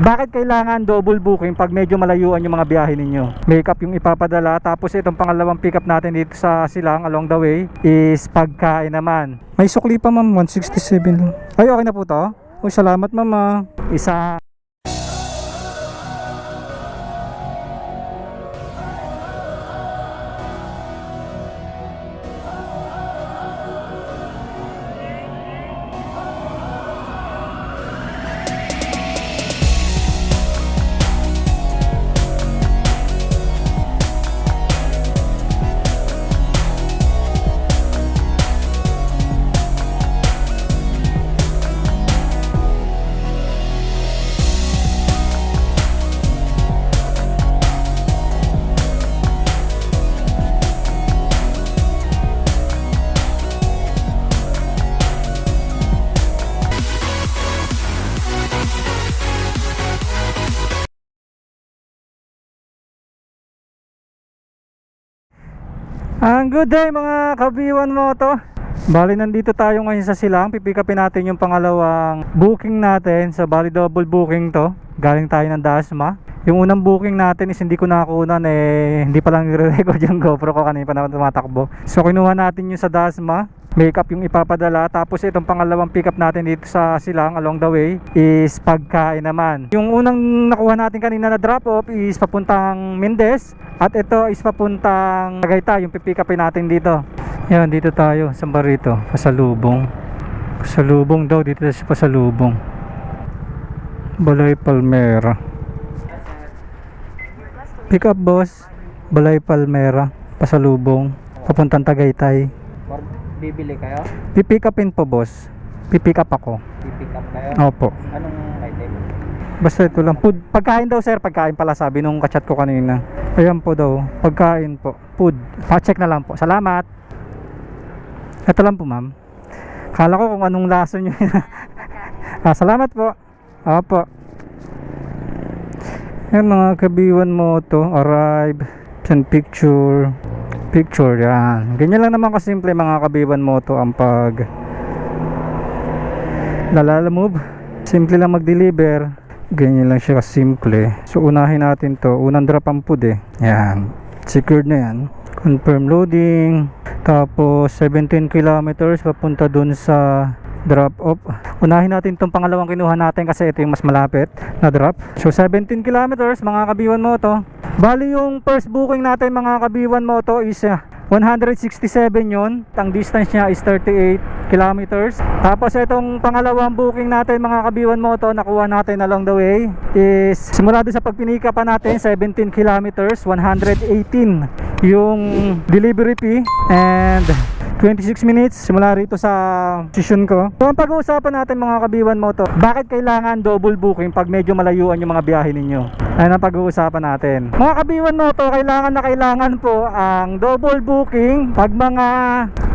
Bakit kailangan double booking pag medyo malayuan yung mga biyahe ninyo? Makeup yung ipapadala tapos itong pangalawang pick up natin dito sa Silang along the way is pagkain naman. May sukli pa ma'am, 167 lang. Ay okay na po to? Uy, salamat mama. Isa Ang good day mga kabiwan mo to. Bali nandito tayo ngayon sa Silang. Pipikapin natin yung pangalawang booking natin. Sa bali double booking to. Galing tayo ng Dasma. Yung unang booking natin is hindi ko nakunan eh hindi pa lang nire-record yung GoPro ko kanina pa naman tumatakbo. So kinuha natin yung sa Dasma. Makeup yung ipapadala tapos itong pangalawang pick up natin dito sa Silang along the way is pagkain naman. Yung unang nakuha natin kanina na drop off is papuntang Mendez at ito is papuntang Tagaytay yung pipick upin natin dito. Yan dito tayo sa Barito, Pasalubong. Pasalubong daw dito sa Pasalubong. Balay Palmera. Pick up boss. Balay Palmera, Pasalubong, papuntang Tagaytay. Bibili kayo? Pipick upin po boss. Pipick up ako. Pipick up kayo? Opo. Anong item? Basta ito lang. Food. Pagkain daw sir, pagkain pala sabi nung kachat ko kanina. Ayan po daw. Pagkain po. Food. Pa-check na lang po. Salamat. Ito lang po ma'am. Kala ko kung anong laso nyo. ah, salamat po. Opo. Yan mga kabiwan mo to. Arrive. Send picture. Picture yan. Ganyan lang naman kasimple mga kabiwan mo to ang pag lalala move. Simple lang mag-deliver. Ganyan lang siya kasimple. So unahin natin to. Unang drop ang food eh. Yan. Secured na yan. Confirm loading. Tapos 17 kilometers papunta dun sa drop off. Unahin natin itong pangalawang kinuha natin kasi ito yung mas malapit na drop. So 17 kilometers mga kabiwan mo to. Bali yung first booking natin mga kabiwan mo to is ah, 167 yun. Ang distance niya is 38 kilometers. Tapos itong pangalawang booking natin mga kabiwan mo to nakuha natin along the way is simula doon sa pagpinika pa natin 17 kilometers 118 yung delivery fee and 26 minutes simula rito sa session ko. So ang pag-uusapan natin mga kabiwan mo to, bakit kailangan double booking pag medyo malayuan yung mga biyahe ninyo? Ayun ang pag-uusapan natin. Mga kabiwan mo to, kailangan na kailangan po ang double booking pag mga,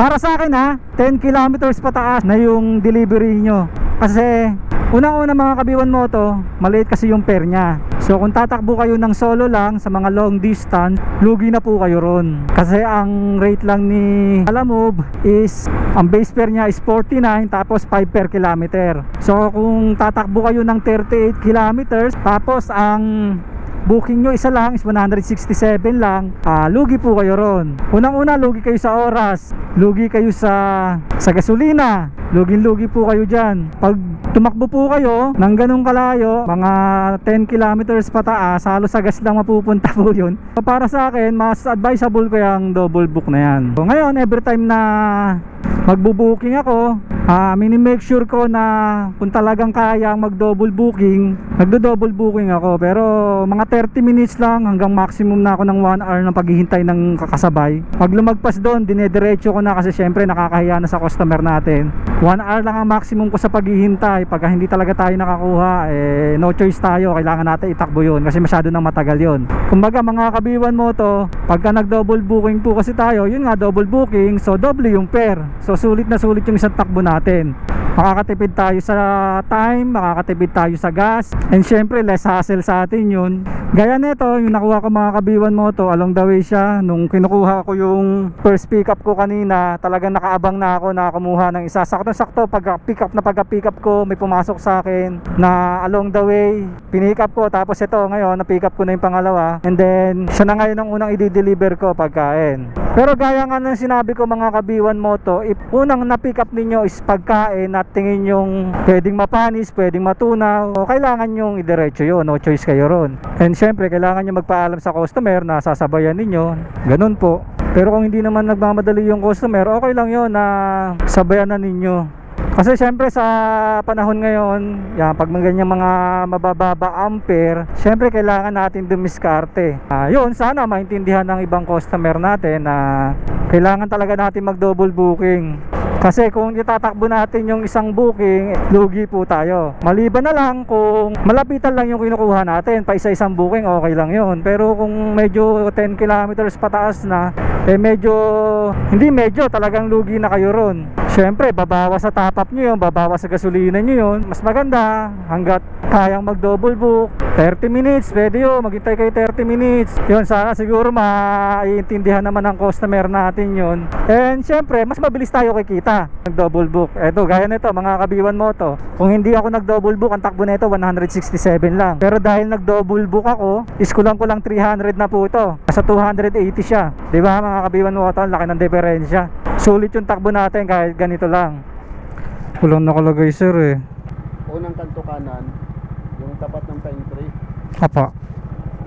para sa akin ha, 10 kilometers pataas na yung delivery nyo. Kasi Unang-una mga kabiwan mo to, maliit kasi yung pair niya. So kung tatakbo kayo ng solo lang sa mga long distance, lugi na po kayo ron. Kasi ang rate lang ni Alamove is, ang base fare niya is 49 tapos 5 per kilometer. So kung tatakbo kayo ng 38 kilometers, tapos ang booking nyo isa lang is 167 lang ah, lugi po kayo ron unang una lugi kayo sa oras lugi kayo sa sa gasolina lugin lugi po kayo dyan. Pag tumakbo po kayo ng ganong kalayo mga 10 kilometers pataas halos sa gas lang mapupunta po yun. Para sa akin mas advisable ko yung double book na yan. So, ngayon every time na magbo-booking ako. Ah mini-make sure ko na kung talagang kaya mag double booking nagdo-double booking ako. Pero mga 30 minutes lang hanggang maximum na ako ng 1 hour ng paghihintay ng kakasabay. Pag lumagpas doon dinediretso ko na kasi syempre nakakahiya na sa customer natin. 1 hour lang ang maximum ko sa paghihintay. Pagka hindi talaga tayo nakakuha eh no choice tayo. Kailangan natin itakbo yun kasi masyado nang matagal yun. Kumbaga mga kabiwan mo to pagka nag double booking po kasi tayo yun nga double booking. So double yung pair so sulit na sulit yung isang takbo natin makakatipid tayo sa time makakatipid tayo sa gas. And syempre less hassle sa atin yun. Gaya nito yung nakuha ko mga kabiwan mo to along the way siya nung kinukuha ko yung first pick up ko kanina talagang nakaabang na ako na kumuha ng isa. Sakto sakto pag pick up na pagka pick up ko may pumasok sa akin na along the way pinick up ko. Tapos ito ngayon na pick up ko na yung pangalawa. And then siya na ngayon ang unang i-deliver ko pagkain. Pero gaya nga ng sinabi ko mga kabiwan mo to if unang na pick up ninyo is pagkain tingin yung pwedeng mapanis pwedeng matunaw o kailangan yung idiretso yun no choice kayo ron and syempre kailangan nyo magpaalam sa customer na sasabayan ninyo ganun po pero kung hindi naman nagmamadali yung customer okay lang yun na sabayan na ninyo kasi syempre sa panahon ngayon, yan, pag mga ganyan mga mabababa ampere, syempre kailangan natin dumiskarte. Ah, yun, sana maintindihan ng ibang customer natin na kailangan talaga natin mag double booking. Kasi kung itatakbo natin yung isang booking, lugi po tayo. Maliban na lang kung malapitan lang yung kinukuha natin, pa isa-isang booking, okay lang yun. Pero kung medyo 10 kilometers pataas na, eh medyo, hindi medyo, talagang lugi na kayo ron. Siyempre, babawas sa top up nyo yun, babawas sa gasolina nyo yun. Mas maganda, hanggat kayang mag double book, 30 minutes, pwede yun, maghintay kayo 30 minutes. Yun, sana siguro maiintindihan naman ng customer natin yun. And syempre, mas mabilis tayo kikita nag double book. Eto, gaya nito, mga kabiwan mo to. Kung hindi ako nag double book, ang takbo nito 167 lang. Pero dahil nag double book ako, is kulang ko lang 300 na po ito. Nasa 280 siya. 'Di ba mga kabiwan mo to, ang laki ng diferensya. Sulit yung takbo natin kahit ganito lang. Kulang nakalagay sir eh. Unang kanto kanan, yung tapat ng pine tree, Apa.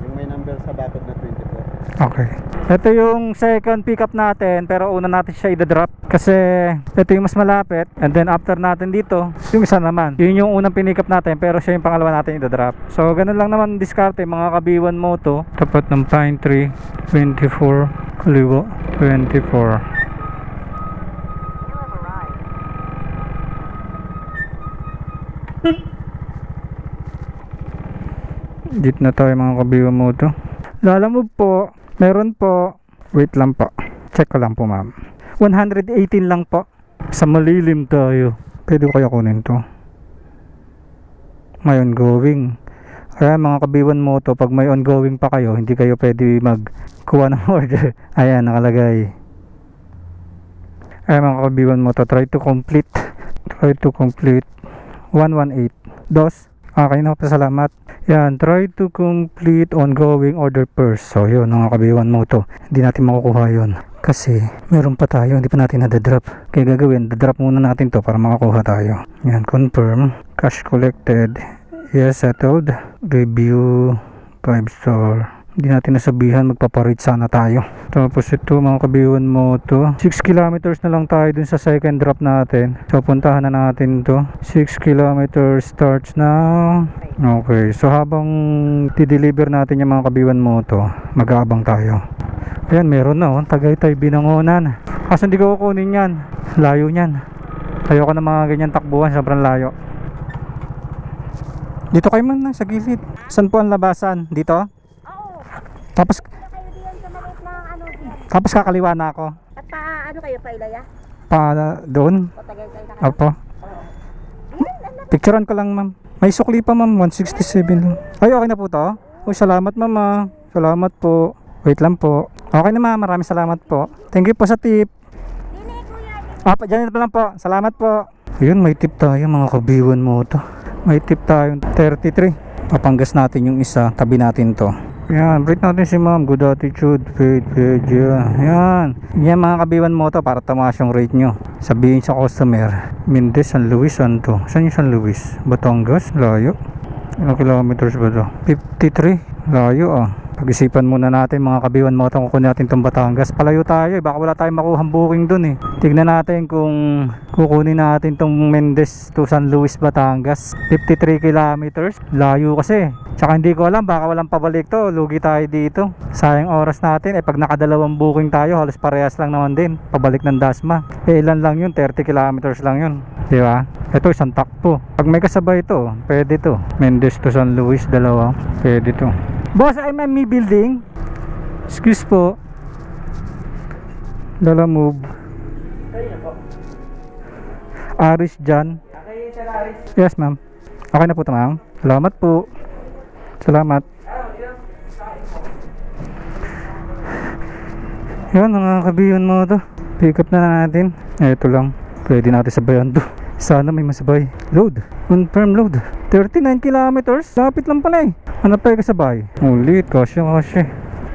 yung may number sa bakod na 24. Okay. Ito yung second pickup natin pero una natin siya i-drop kasi ito yung mas malapit and then after natin dito yung isa naman. Yun yung unang pinikap natin pero siya yung pangalawa natin i-drop. So ganun lang naman diskarte mga kabiwan mo to. Tapat ng pine tree 24 kaliwa 24. Dito na tayo mga kabiwan mo to. Lalamove po. Meron po. Wait lang po. Check ko lang po ma'am. 118 lang po. Sa malilim tayo. Pwede ko kaya kunin to. May ongoing. Kaya mga kabiwan mo to, pag may ongoing pa kayo, hindi kayo pwede magkuha ng order. Ayan, nakalagay. Ayan mga kabiwan mo to, try to complete. Try to complete. 118. Dos. Okay na, pasalamat. Yan, try to complete ongoing order first. So, yun, mga kabiwan mo to. Hindi natin makukuha yun. Kasi, meron pa tayo, hindi pa natin nadadrop. Kaya gagawin, dadrop muna natin to para makakuha tayo. Yan, confirm. Cash collected. Yes, settled. Review. 5 star. Hindi natin nasabihan, magpaparate sana tayo. Tapos ito, mga kabiwan mo to. 6 kilometers na lang tayo dun sa second drop natin. So, puntahan na natin to. 6 kilometers starts now. Okay, so habang ti-deliver natin yung mga kabiwan mo to, mag-aabang tayo. Ayan, meron na oh. Tagaytay, binangonan. Kaso hindi ko kukunin yan. Layo niyan. Ayoko na mga ganyan takbuhan, sobrang layo. Dito kayo man sa gilid. Saan po ang labasan? Dito? Oo. Tapos, Ano kayo diyan sa maliit na ano diyan? Tapos kakaliwa na ako. At pa, ano kayo pa ilaya? Pa doon? Kayo na? Opo. Picturean ko lang ma'am. May sukli pa ma'am, 167 lang. Ay, okay na po to? Uy, salamat ma'am ah. Salamat po. Wait lang po. Okay na ma'am, maraming salamat po. Thank you po sa tip. Ah, pa, dyan pa lang po. Salamat po. Ayun, may tip tayo mga kabiwan mo to. May tip tayong 33. Papanggas natin yung isa. Tabi natin to. Yan, rate natin si ma'am. Good attitude, faith, faith, yeah. Yan. Yan mga kabiwan mo to para tumaas yung rate nyo. Sabihin sa customer, Mendez, San Luis, saan to? Saan yung San Luis? Batangas? Layo. Ilang kilometers ba to? 53. Layo ah. Pag-isipan muna natin mga kabiwan itong kukunin natin itong Batangas. Palayo tayo eh. Baka wala tayong makuha booking dun eh. Tignan natin kung kukunin natin itong Mendez to San Luis, Batangas. 53 kilometers. Layo kasi. Tsaka hindi ko alam. Baka walang pabalik to. Lugi tayo dito. Sayang oras natin. Eh pag nakadalawang booking tayo, halos parehas lang naman din. Pabalik ng Dasma. Eh ilan lang yun? 30 kilometers lang yun. Di ba? Ito isang takpo. Pag may kasabay ito, pwede to. Mendez to San Luis, dalawa. Pwede to. Boss, MME building. Excuse po. Dala move. Aris dyan. Yes, ma'am. Okay na po ito, ma'am. Salamat po. Salamat. Yan, mga kabiyon mo to. Pick up na natin. Ito lang. Pwede natin sabayan to. Sana may masabay. Load. Confirm load. 39 kilometers. Lapit lang pala eh. Pa yung kasabay? Ulit. Kasya, kasya.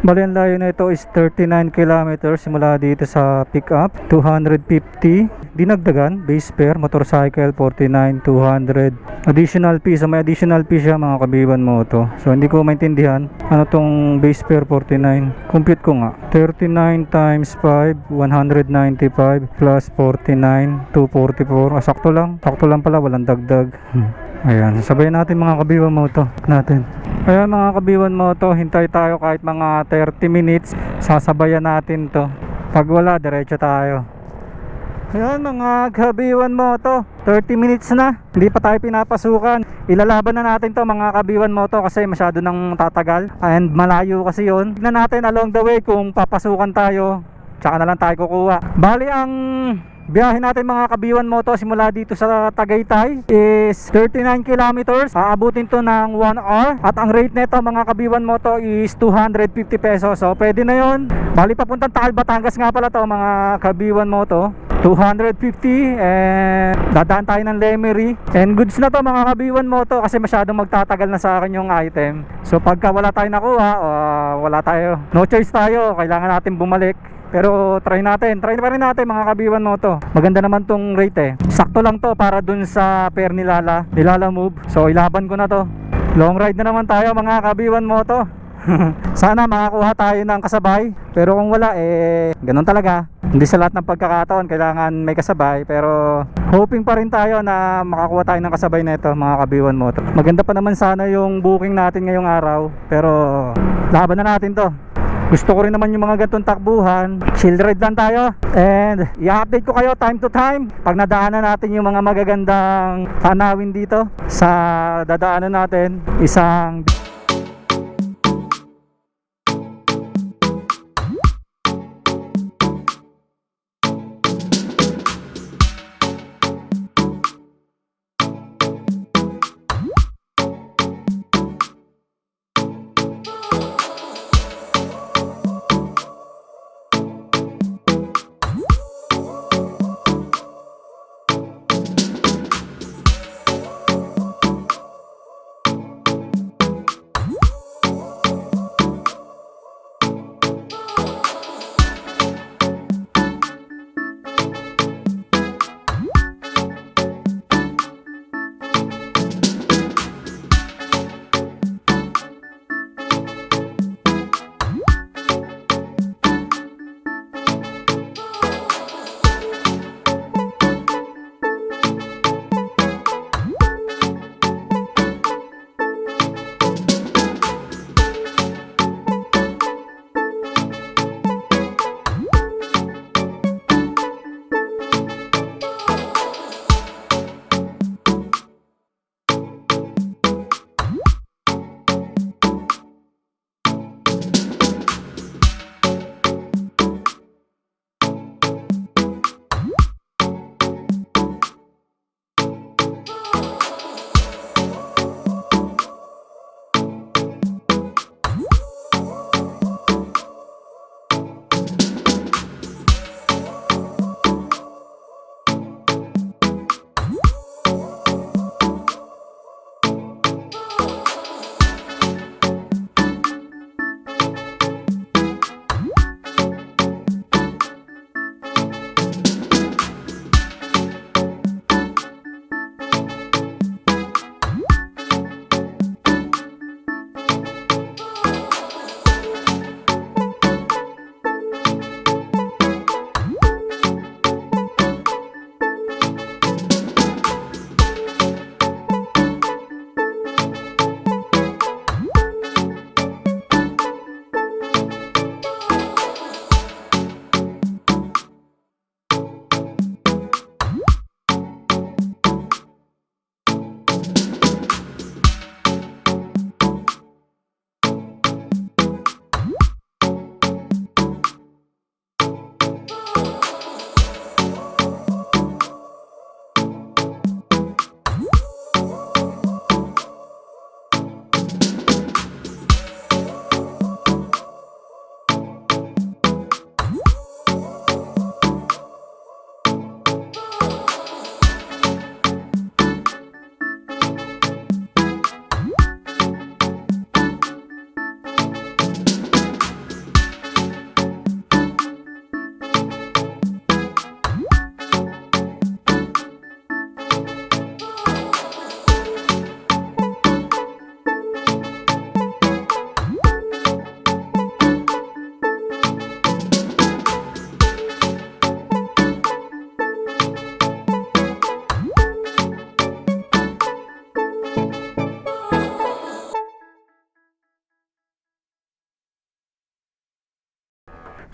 Bali ang layo na ito is 39 kilometers simula dito sa pick up 250 dinagdagan base fare motorcycle 49 200 additional fee. So may additional fee siya mga kabiban mo to. So hindi ko maintindihan. Ano tong base fare 49 compute ko nga. 39 times 5 195 plus 49 244 ah, sakto lang. Sakto lang pala walang dagdag. Hmm. Ayan, sabayan natin mga kabiwan mo to. Natin. Ayan mga kabiwan mo to, hintay tayo kahit mga 30 minutes. Sasabayan natin to. Pag wala, diretso tayo. Ayan mga kabiwan mo to. 30 minutes na. Hindi pa tayo pinapasukan. Ilalaban na natin to mga kabiwan mo to kasi masyado nang tatagal. And malayo kasi yon. Tignan natin along the way kung papasukan tayo. Tsaka na lang tayo kukuha. Bali ang Biyahe natin mga kabiwan mo to simula dito sa Tagaytay is 39 kilometers. Aabutin to ng 1 hour. At ang rate nito mga kabiwan mo to is 250 pesos. So pwede na yon. Bali papuntang Taal Batangas nga pala to mga kabiwan mo to. 250 and dadaan tayo ng Lemery and goods na to mga kabiwan mo kasi masyadong magtatagal na sa akin yung item so pagka wala tayo nakuha uh, wala tayo no choice tayo kailangan natin bumalik pero try natin, try pa rin natin mga kabiwan mo to. Maganda naman tong rate eh. Sakto lang to para dun sa pair ni Lala, ni Lala Move. So ilaban ko na to. Long ride na naman tayo mga kabiwan mo to. Sana makakuha tayo ng kasabay. Pero kung wala eh ganun talaga. Hindi sa lahat ng pagkakataon kailangan may kasabay pero hoping pa rin tayo na makakuha tayo ng kasabay na ito mga kabiwan mo. Maganda pa naman sana yung booking natin ngayong araw pero laban na natin to. Gusto ko rin naman yung mga gantong takbuhan. Chill ride lang tayo. And i-update ko kayo time to time. Pag nadaanan natin yung mga magagandang tanawin dito sa dadaanan natin. Isang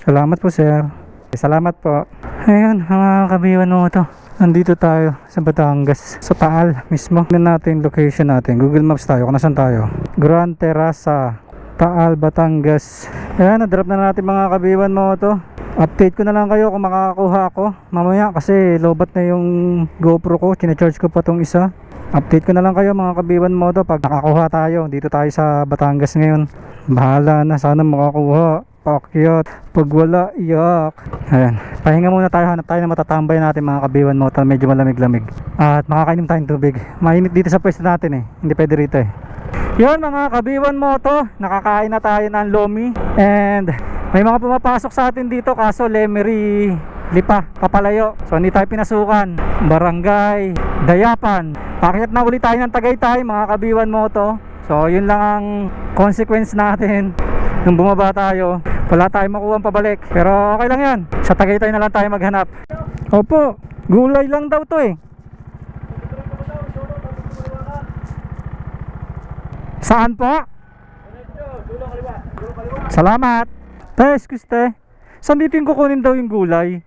Salamat po, sir. Salamat po. Ayun, mga kabiwan mo to. Nandito tayo sa Batangas, sa Taal mismo. Tignan natin location natin. Google Maps tayo kung nasan tayo. Grand Terraza, Taal, Batangas. Ayan, na-drop na natin mga kabiwan mo to. Update ko na lang kayo kung makakakuha ako mamaya kasi lobat na yung GoPro ko. Kina-charge ko pa tong isa. Update ko na lang kayo mga kabiwan mo to pag nakakuha tayo. Dito tayo sa Batangas ngayon. Bahala na sana makakuha. Pakyat. Pag wala, iyak. Ayan. Pahinga muna tayo. Hanap tayo na matatambay natin mga kabiwan mo. Medyo malamig-lamig. At makakainom tayong tubig. Mainit dito sa pwesto natin eh. Hindi pwede rito eh. Yun mga kabiwan mo. Nakakain na tayo ng lomi. And may mga pumapasok sa atin dito kaso Lemery Lipa, Papalayo. So hindi tayo pinasukan. Barangay, Dayapan. Pakyat na ulit tayo ng Tagaytay mga kabiwan mo. So yun lang ang consequence natin nung bumaba tayo. Wala tayong makuha pabalik. Pero okay lang yan. Sa Tagaytay na lang tayo maghanap. Opo, gulay lang daw to eh. Saan po? Salamat. Te, excuse te. Saan dito yung kukunin daw yung gulay?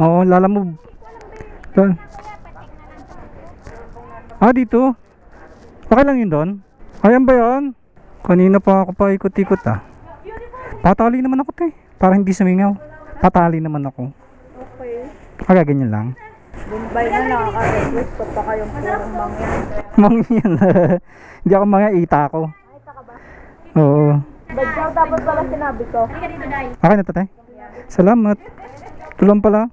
Oo, lala mo. Doon. Ah, dito? Okay lang yun doon? Ayan ba yun? Kanina pa ako pa ikot-ikot ah. Patali naman ako te. Para hindi sumingaw. Patali naman ako. Okay. Kaya ganyan lang. Bombay na nakaka-request pa pa kayong purong mangyan. Mangyan. hindi ako mga ita ko. Oo. Ba't daw dapat pala sinabi ko? Okay na tatay. Salamat. Tulang pala.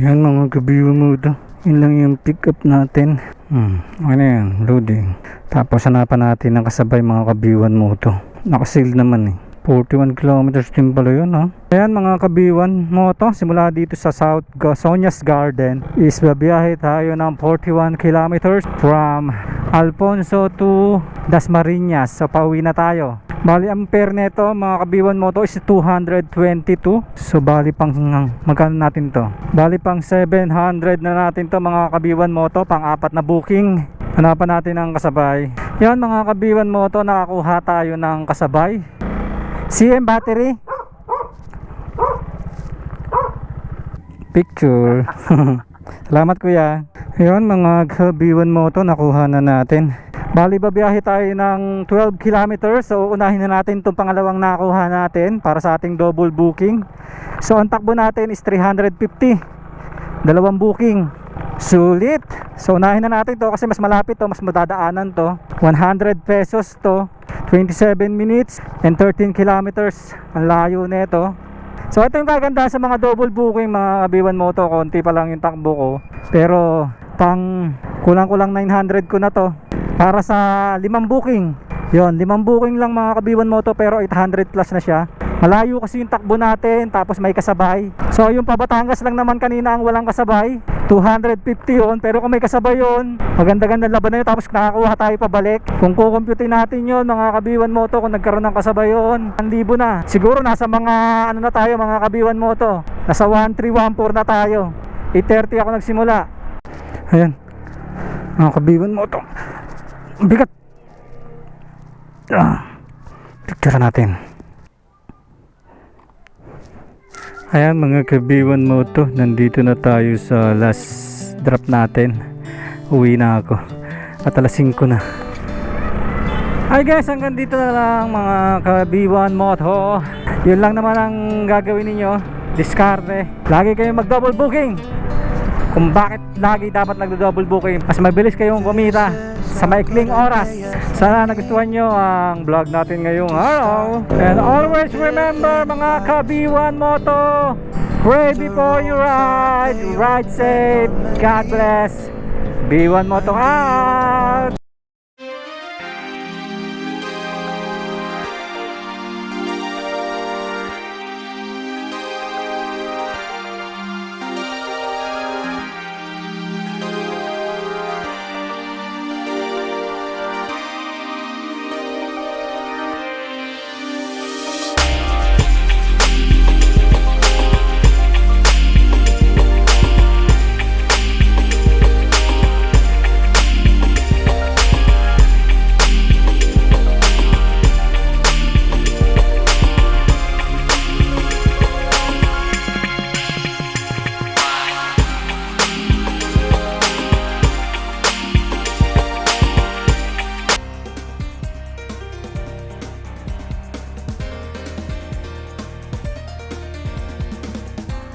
Yan mga kabiwa mo ito. Yun lang yung pick up natin. Hmm. Okay na yan. Loading. Tapos hanapan natin ng kasabay mga kabiwan mo ito. Nakasil naman eh. 41 kilometers din pala yun ha. Ayan mga kabiwan mo to. Simula dito sa South Sonia's Garden is babiyahe tayo ng 41 kilometers from Alfonso to Dasmariñas. So pauwi na tayo. Bali ang pair nito mga kabiwan mo to is 222. So bali pang magkano natin to? Bali pang 700 na natin to mga kabiwan mo to. Pang apat na booking. Hanapan natin ang kasabay. Yan mga kabiwan mo to. Nakakuha tayo ng kasabay. CM battery. Picture. Salamat kuya. Ayun mga kabiwan mo to nakuha na natin. Bali babiyahe tayo ng 12 kilometers. So unahin na natin itong pangalawang nakuha natin para sa ating double booking. So ang takbo natin is 350. Dalawang booking. Sulit. So unahin na natin to kasi mas malapit to, mas madadaanan to. 100 pesos to. 27 minutes and 13 kilometers. Ang layo nito. So ito yung kaganda sa mga double booking mga kabiwan mo to. Konti pa lang yung takbo ko. Pero pang kulang-kulang 900 ko na to. Para sa limang booking. Yon, limang booking lang mga kabiwan mo to pero 800 plus na siya. Malayo kasi yung takbo natin tapos may kasabay. So yung pabatangas lang naman kanina ang walang kasabay. 250 yon pero kung may kasabay yon maganda-ganda laban na yun tapos nakakuha tayo pabalik. Kung kukumputin natin yon mga kabiwan mo to kung nagkaroon ng kasabay yon 1,000 na. Siguro nasa mga ano na tayo mga kabiwan mo to. Nasa 1314 na tayo. 830 ako nagsimula. Ayan. Mga kabiwan mo to. Ang Bigat. Ah. Picture natin. Ayan mga kabiwan mo to, nandito na tayo sa last drop natin. Uwi na ako. At alas 5 na. Hi guys, hanggang dito na lang mga kabiwan mo to. Yun lang naman ang gagawin ninyo. Diskarte. Lagi kayong mag double booking. Kung bakit lagi dapat nagdo-double booking. Mas mabilis kayong kumita sa maikling oras. Sana nagustuhan nyo ang vlog natin ngayong araw. And always remember mga kabiwan mo to. Pray before you ride. Ride safe. God bless. B1 mo to. Ah!